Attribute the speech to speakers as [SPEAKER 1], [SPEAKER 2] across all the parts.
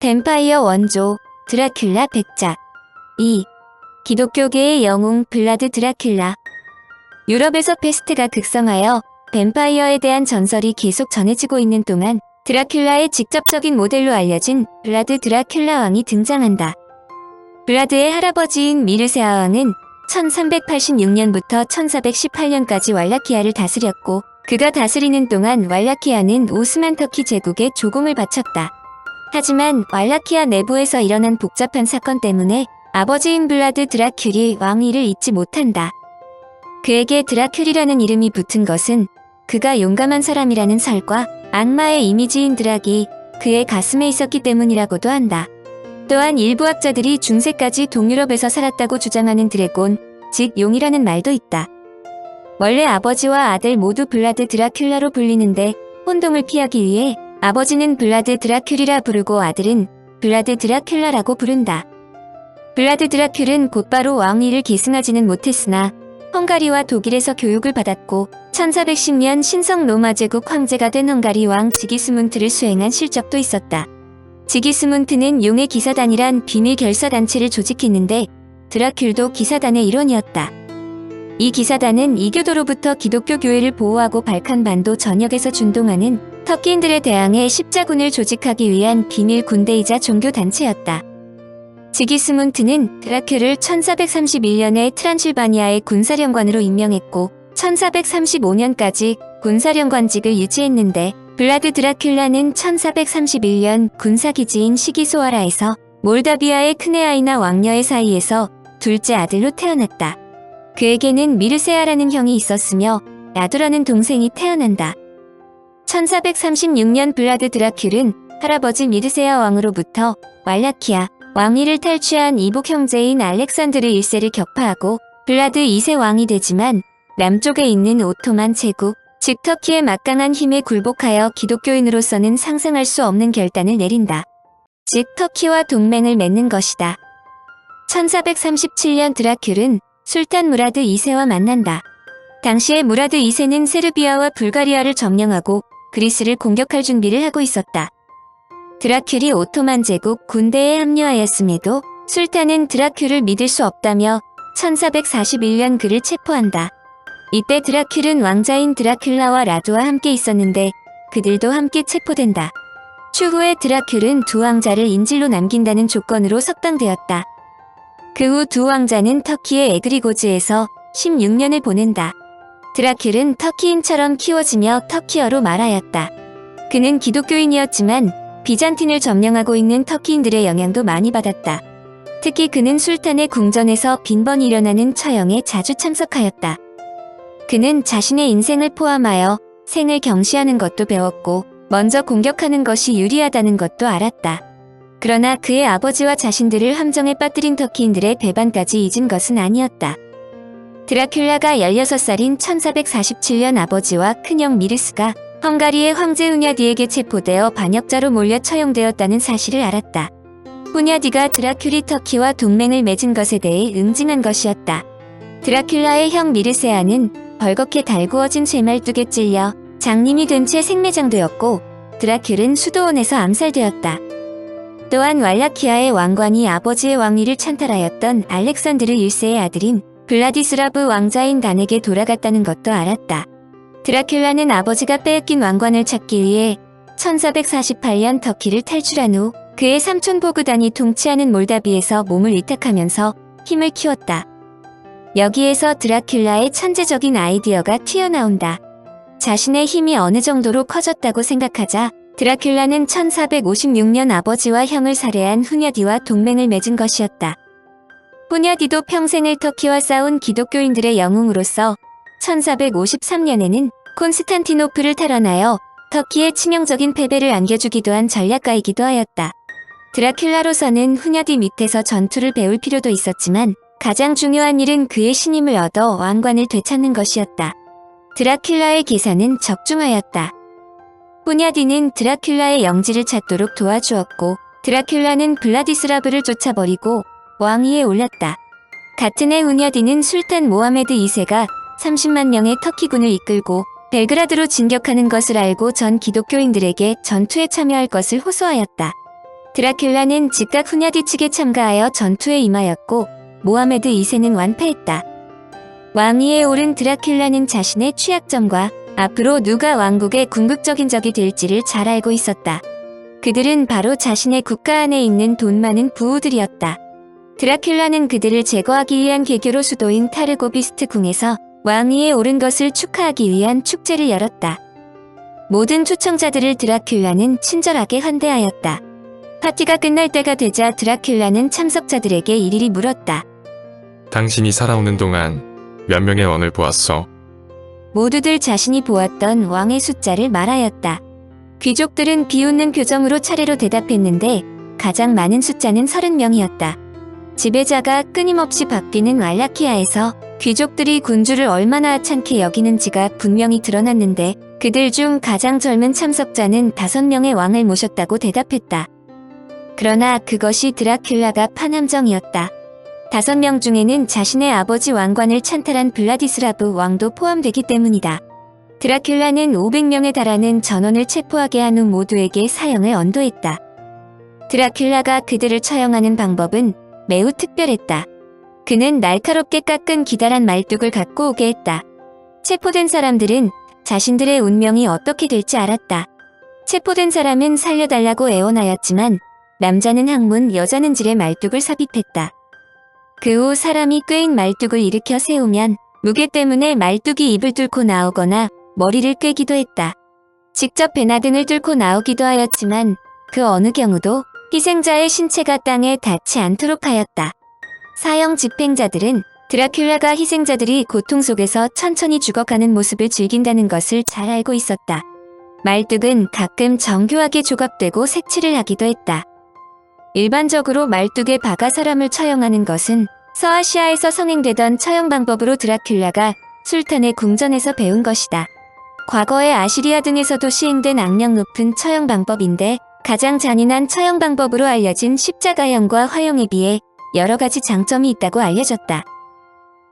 [SPEAKER 1] 뱀파이어 원조 드라큘라 백작 2. 기독교계의 영웅 블라드 드라큘라 유럽에서 페스트가 극성하여 뱀파이어에 대한 전설이 계속 전해지고 있는 동안 드라큘라의 직접적인 모델로 알려진 블라드 드라큘라 왕이 등장한다. 블라드의 할아버지인 미르세아 왕은 1386년부터 1418년까지 왈라키아를 다스렸고 그가 다스리는 동안 왈라키아는 오스만 터키 제국에 조공을 바쳤다. 하지만 왈라키아 내부에서 일어난 복잡한 사건 때문에 아버지인 블라드 드라큘이 왕위를 잇지 못한다. 그에게 드라큘이라는 이름이 붙은 것은 그가 용감한 사람이라는 설과 악마의 이미지인 드락이 그의 가슴에 있었기 때문이라고도 한다. 또한 일부 학자들이 중세까지 동유럽에서 살았다고 주장하는 드래곤, 즉 용이라는 말도 있다. 원래 아버지와 아들 모두 블라드 드라큘라로 불리는데 혼동을 피하기 위해 아버지는 블라드 드라큘이라 부르고 아들은 블라드 드라큘라라고 부른다. 블라드 드라큘은 곧바로 왕위를 계승하지는 못했으나 헝가리와 독일에서 교육을 받았고 1410년 신성 로마 제국 황제가 된 헝가리 왕 지기스문트를 수행한 실적도 있었다. 지기스문트는 용의 기사단이란 비밀 결사단체를 조직했는데 드라큘도 기사단의 일원이었다. 이 기사단은 이교도로부터 기독교 교회를 보호하고 발칸반도 전역에서 준동하는 터키인들에 대항해 십자군을 조직하기 위한 비밀 군대이자 종교 단체였다. 지기스문트는 드라큘을 1431년에 트란실바니아의 군사령관으로 임명했고 1435년까지 군사령관직을 유지했는데 블라드 드라큘라는 1431년 군사기지인 시기소아라에서 몰다비아의 크네아이나 왕녀의 사이에서 둘째 아들로 태어났다. 그에게는 미르세아라는 형이 있었으며 야도라는 동생이 태어난다. 1436년 블라드 드라큘은 할아버지 미르세아 왕으로부터 왈라키아 왕위를 탈취한 이복 형제인 알렉산드르 1세를 격파하고 블라드 2세 왕이 되지만 남쪽에 있는 오토만 제국, 즉 터키의 막강한 힘에 굴복하여 기독교인으로서는 상상할 수 없는 결단을 내린다. 즉 터키와 동맹을 맺는 것이다. 1437년 드라큘은 술탄 무라드 2세와 만난다. 당시에 무라드 2세는 세르비아와 불가리아를 점령하고 그리스를 공격할 준비를 하고 있었다. 드라큘이 오토만 제국 군대에 합류하였음에도 술탄은 드라큘을 믿을 수 없다며 1441년 그를 체포한다. 이때 드라큘은 왕자인 드라큘라와 라두와 함께 있었는데 그들도 함께 체포된다. 추후에 드라큘은 두 왕자를 인질로 남긴다는 조건으로 석방되었다. 그 후 두 왕자는 터키의 에그리고즈에서 16년을 보낸다. 드라큘은 터키인처럼 키워지며 터키어로 말하였다. 그는 기독교인이었지만 비잔틴을 점령하고 있는 터키인들의 영향도 많이 받았다. 특히 그는 술탄의 궁전에서 빈번히 일어나는 처형에 자주 참석하였다. 그는 자신의 인생을 포함하여 생을 경시하는 것도 배웠고 먼저 공격하는 것이 유리하다는 것도 알았다. 그러나 그의 아버지와 자신들을 함정에 빠뜨린 터키인들의 배반까지 잊은 것은 아니었다. 드라큘라가 16살인 1447년 아버지와 큰형 미르스가 헝가리의 황제 후냐디에게 체포되어 반역자로 몰려 처형되었다는 사실을 알았다. 후냐디가 드라큘이 터키와 동맹을 맺은 것에 대해 응징한 것이었다. 드라큘라의 형 미르세아는 벌겋게 달구어진 쇠말뚝에 찔려 장님이 된 채 생매장되었고 드라큘은 수도원에서 암살되었다. 또한 왈라키아의 왕관이 아버지의 왕위를 찬탈하였던 알렉산드르 1세의 아들인 블라디스라브 왕자인 단에게 돌아갔다는 것도 알았다. 드라큘라는 아버지가 빼앗긴 왕관을 찾기 위해 1448년 터키를 탈출한 후 그의 삼촌 보그단이 통치하는 몰다비에서 몸을 위탁하면서 힘을 키웠다. 여기에서 드라큘라의 천재적인 아이디어가 튀어나온다. 자신의 힘이 어느 정도로 커졌다고 생각하자 드라큘라는 1456년 아버지와 형을 살해한 후냐디와 동맹을 맺은 것이었다. 후냐디도 평생을 터키와 싸운 기독교인들의 영웅으로서 1453년에는 콘스탄티노플을 탈환하여 터키의 치명적인 패배를 안겨주기도 한 전략가이기도 하였다. 드라큘라로서는 후냐디 밑에서 전투를 배울 필요도 있었지만 가장 중요한 일은 그의 신임을 얻어 왕관을 되찾는 것이었다. 드라큘라의 계산은 적중하였다. 후냐디는 드라큘라의 영지를 찾도록 도와주었고 드라큘라는 블라디스라브를 쫓아버리고 왕위에 올랐다. 같은 해 후냐디는 술탄 모하메드 2세가 30만 명의 터키군을 이끌고 벨그라드로 진격하는 것을 알고 전 기독교인들에게 전투에 참여할 것을 호소하였다. 드라큘라는 즉각 후냐디 측에 참가하여 전투에 임하였고 모하메드 2세는 완패했다. 왕위에 오른 드라큘라는 자신의 취약점과 앞으로 누가 왕국의 궁극적인 적이 될지를 잘 알고 있었다. 그들은 바로 자신의 국가 안에 있는 돈 많은 부우들이었다. 드라큘라는 그들을 제거하기 위한 개교로 수도인 타르고비스트 궁에서 왕위에 오른 것을 축하하기 위한 축제를 열었다. 모든 초청자들을 드라큘라는 친절하게 환대하였다. 파티가 끝날 때가 되자 드라큘라는 참석자들에게 이리리 물었다.
[SPEAKER 2] 당신이 살아오는 동안 몇 명의 왕을 보았어?
[SPEAKER 1] 모두들 자신이 보았던 왕의 숫자를 말하였다. 귀족들은 비웃는 표정으로 차례로 대답했는데 가장 많은 숫자는 30명이었다. 지배자가 끊임없이 바뀌는 왈라키아에서 귀족들이 군주를 얼마나 하찮게 여기는지가 분명히 드러났는데 그들 중 가장 젊은 참석자는 5명의 왕을 모셨다고 대답했다. 그러나 그것이 드라큘라가 판함정이었다. 다섯 명 중에는 자신의 아버지 왕관을 찬탈한 블라디스라브 왕도 포함되기 때문이다. 드라큘라는 500명에 달하는 전원을 체포하게 한 후 모두에게 사형을 언도했다. 드라큘라가 그들을 처형하는 방법은 매우 특별했다. 그는 날카롭게 깎은 기다란 말뚝을 갖고 오게 했다. 체포된 사람들은 자신들의 운명이 어떻게 될지 알았다. 체포된 사람은 살려달라고 애원하였지만 남자는 항문, 여자는 질의 말뚝을 삽입했다. 그 후 사람이 꿰인 말뚝을 일으켜 세우면 무게 때문에 말뚝이 입을 뚫고 나오거나 머리를 꿰기도 했다. 직접 배나 등을 뚫고 나오기도 하였지만 그 어느 경우도 희생자의 신체가 땅에 닿지 않도록 하였다. 사형 집행자들은 드라큘라가 희생자들이 고통 속에서 천천히 죽어가는 모습을 즐긴다는 것을 잘 알고 있었다. 말뚝은 가끔 정교하게 조각되고 색칠을 하기도 했다. 일반적으로 말뚝에 박아 사람을 처형하는 것은 서아시아에서 성행되던 처형 방법으로 드라큘라가 술탄의 궁전에서 배운 것이다. 과거의 아시리아 등에서도 시행된 악명 높은 처형 방법인데 가장 잔인한 처형 방법으로 알려진 십자가형과 화형에 비해 여러 가지 장점이 있다고 알려졌다.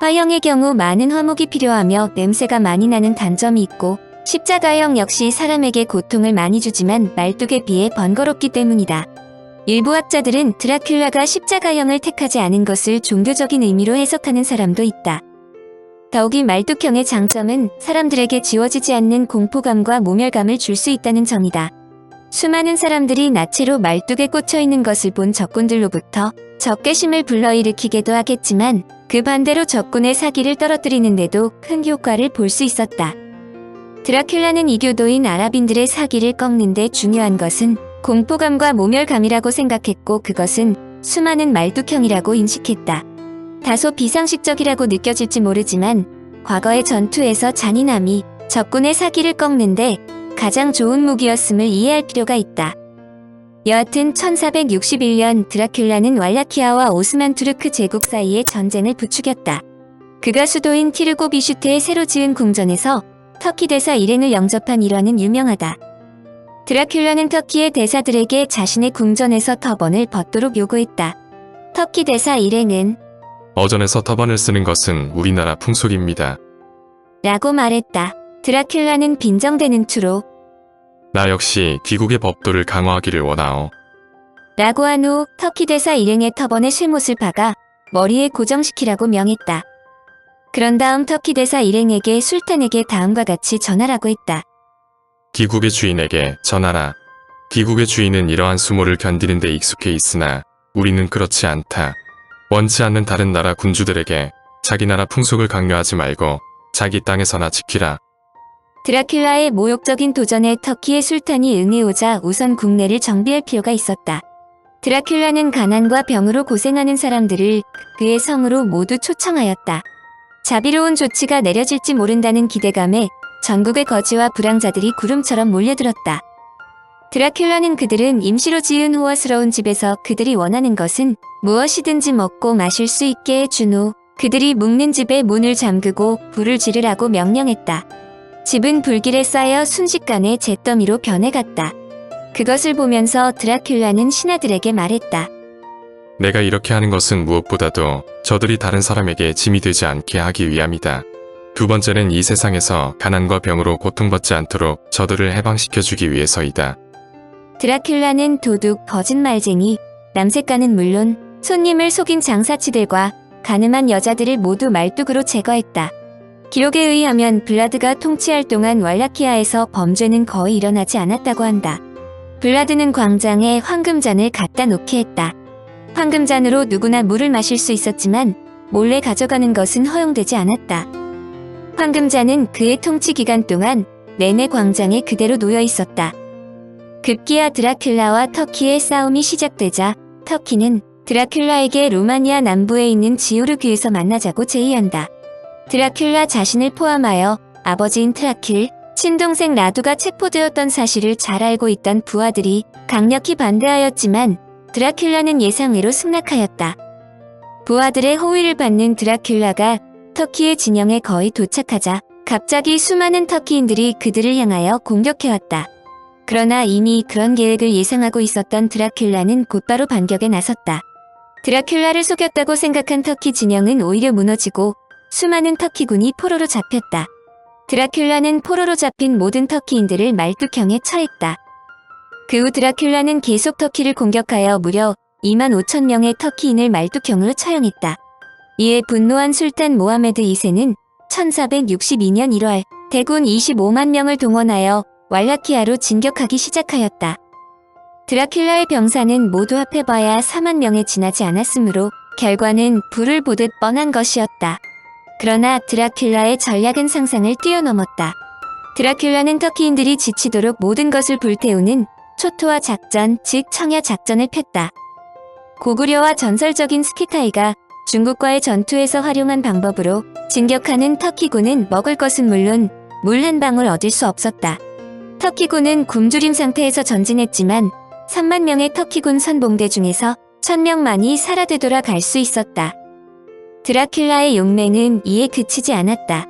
[SPEAKER 1] 화형의 경우 많은 화목이 필요하며 냄새가 많이 나는 단점이 있고 십자가형 역시 사람에게 고통을 많이 주지만 말뚝에 비해 번거롭기 때문이다. 일부 학자들은 드라큘라가 십자가형을 택하지 않은 것을 종교적인 의미로 해석하는 사람도 있다. 더욱이 말뚝형의 장점은 사람들에게 지워지지 않는 공포감과 모멸감을 줄 수 있다는 점이다. 수많은 사람들이 나체로 말뚝에 꽂혀 있는 것을 본 적군들로부터 적개심을 불러일으키게도 하겠지만 그 반대로 적군의 사기를 떨어뜨리는데도 큰 효과를 볼 수 있었다. 드라큘라는 이교도인 아랍인들의 사기를 꺾는데 중요한 것은 공포감과 모멸감이라고 생각했고 그것은 수많은 말뚝형이라고 인식했다. 다소 비상식적이라고 느껴질지 모르지만 과거의 전투에서 잔인함이 적군의 사기를 꺾는데 가장 좋은 무기였음을 이해할 필요가 있다. 여하튼 1461년 드라큘라는 왈라키아와 오스만 투르크 제국 사이의 전쟁을 부추겼다. 그가 수도인 티르고 비슈테의 새로 지은 궁전에서 터키 대사 일행을 영접한 일화는 유명하다. 드라큘라는 터키의 대사들에게 자신의 궁전에서 터번을 벗도록 요구했다. 터키 대사 일행은
[SPEAKER 2] 어전에서 터번을 쓰는 것은 우리나라 풍속입니다.
[SPEAKER 1] 라고 말했다. 드라큘라는 빈정대는 투로
[SPEAKER 2] 나 역시 귀국의 법도를 강화하기를 원하오.
[SPEAKER 1] 라고 한 후 터키 대사 일행의 터번에 실못을 박아 머리에 고정시키라고 명했다. 그런 다음 터키 대사 일행에게 술탄에게 다음과 같이 전하라고 했다.
[SPEAKER 2] 귀국의 주인에게 전하라. 귀국의 주인은 이러한 수모를 견디는 데 익숙해 있으나 우리는 그렇지 않다. 원치 않는 다른 나라 군주들에게 자기 나라 풍속을 강요하지 말고 자기 땅에서나 지키라.
[SPEAKER 1] 드라큘라의 모욕적인 도전에 터키의 술탄이 응해오자 우선 국내를 정비할 필요가 있었다. 드라큘라는 가난과 병으로 고생하는 사람들을 그의 성으로 모두 초청하였다. 자비로운 조치가 내려질지 모른다는 기대감에 전국의 거지와 불황자들이 구름처럼 몰려들었다. 드라큘라는 그들은 임시로 지은 호화스러운 집에서 그들이 원하는 것은 무엇이든지 먹고 마실 수 있게 해준 후 그들이 묵는 집에 문을 잠그고 불을 지르라고 명령했다. 집은 불길에 쌓여 순식간에 잿더미로 변해갔다. 그것을 보면서 드라큘라는 신하들에게 말했다.
[SPEAKER 2] 내가 이렇게 하는 것은 무엇보다도 저들이 다른 사람에게 짐이 되지 않게 하기 위함이다. 두 번째는 이 세상에서 가난과 병으로 고통받지 않도록 저들을 해방시켜주기 위해서이다.
[SPEAKER 1] 드라큘라는 도둑, 거짓말쟁이, 남색가는 물론 손님을 속인 장사치들과 가늠한 여자들을 모두 말뚝으로 제거했다. 기록에 의하면 블라드가 통치할 동안 왈라키아에서 범죄는 거의 일어나지 않았다고 한다. 블라드는 광장에 황금잔을 갖다 놓게 했다. 황금잔으로 누구나 물을 마실 수 있었지만 몰래 가져가는 것은 허용되지 않았다. 황금잔은 그의 통치 기간 동안 내내 광장에 그대로 놓여 있었다. 급기야 드라큘라와 터키의 싸움이 시작되자 터키는 드라큘라에게 루마니아 남부에 있는 지오르 귀에서 만나자고 제의한다. 드라큘라 자신을 포함하여 아버지인 트라킬, 친동생 라두가 체포되었던 사실을 잘 알고 있던 부하들이 강력히 반대하였지만 드라큘라는 예상외로 승낙하였다. 부하들의 호의를 받는 드라큘라가 터키의 진영에 거의 도착하자 갑자기 수많은 터키인들이 그들을 향하여 공격해왔다. 그러나 이미 그런 계획을 예상하고 있었던 드라큘라는 곧바로 반격에 나섰다. 드라큘라를 속였다고 생각한 터키 진영은 오히려 무너지고 수많은 터키군이 포로로 잡혔다. 드라큘라는 포로로 잡힌 모든 터키인들을 말뚝형에 처했다. 그 후 드라큘라는 계속 터키를 공격하여 무려 2만 5천 명의 터키인을 말뚝형으로 처형했다. 이에 분노한 술탄 모하메드 2세는 1462년 1월 대군 25만 명을 동원하여 왈라키아로 진격하기 시작하였다. 드라큘라의 병사는 모두 합해봐야 4만 명에 지나지 않았으므로 결과는 불을 보듯 뻔한 것이었다. 그러나 드라큘라의 전략은 상상을 뛰어넘었다. 드라큘라는 터키인들이 지치도록 모든 것을 불태우는 초토화 작전, 즉 청야 작전을 폈다. 고구려와 전설적인 스키타이가 중국과의 전투에서 활용한 방법으로 진격하는 터키군은 먹을 것은 물론 물 한 방울 얻을 수 없었다. 터키군은 굶주림 상태에서 전진했지만 3만 명의 터키군 선봉대 중에서 1000명만이 살아 되돌아 갈 수 있었다. 드라큘라의 용맹은 이에 그치지 않았다.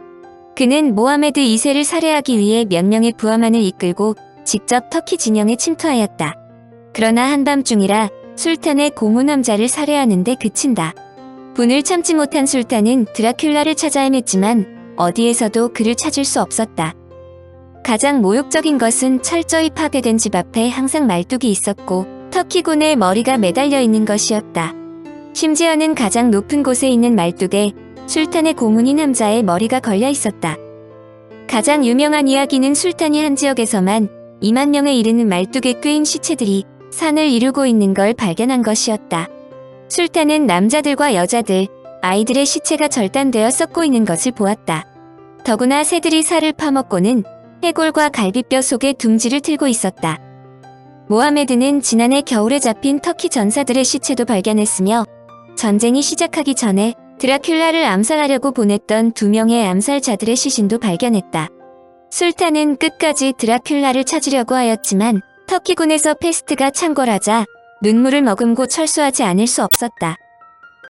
[SPEAKER 1] 그는 모하메드 2세를 살해하기 위해 몇 명의 부하만을 이끌고 직접 터키 진영에 침투하였다. 그러나 한밤중이라 술탄의 고무남자를 살해하는데 그친다. 분을 참지 못한 술탄은 드라큘라를 찾아 헤맸지만 어디에서도 그를 찾을 수 없었다. 가장 모욕적인 것은 철저히 파괴된 집 앞에 항상 말뚝이 있었고 터키군의 머리가 매달려 있는 것이었다. 심지어는 가장 높은 곳에 있는 말뚝에 술탄의 고문이 남자의 머리가 걸려 있었다. 가장 유명한 이야기는 술탄이 한 지역에서만 2만 명에 이르는 말뚝에 꿰인 시체들이 산을 이루고 있는 걸 발견한 것이었다. 술탄은 남자들과 여자들, 아이들의 시체가 절단되어 썩고 있는 것을 보았다. 더구나 새들이 살을 파먹고는 해골과 갈비뼈 속에 둥지를 틀고 있었다. 모하메드는 지난해 겨울에 잡힌 터키 전사들의 시체도 발견했으며 전쟁이 시작하기 전에 드라큘라를 암살하려고 보냈던 두 명의 암살자들의 시신도 발견했다. 술탄은 끝까지 드라큘라를 찾으려고 하였지만 터키군에서 페스트가 창궐하자 눈물을 머금고 철수하지 않을 수 없었다.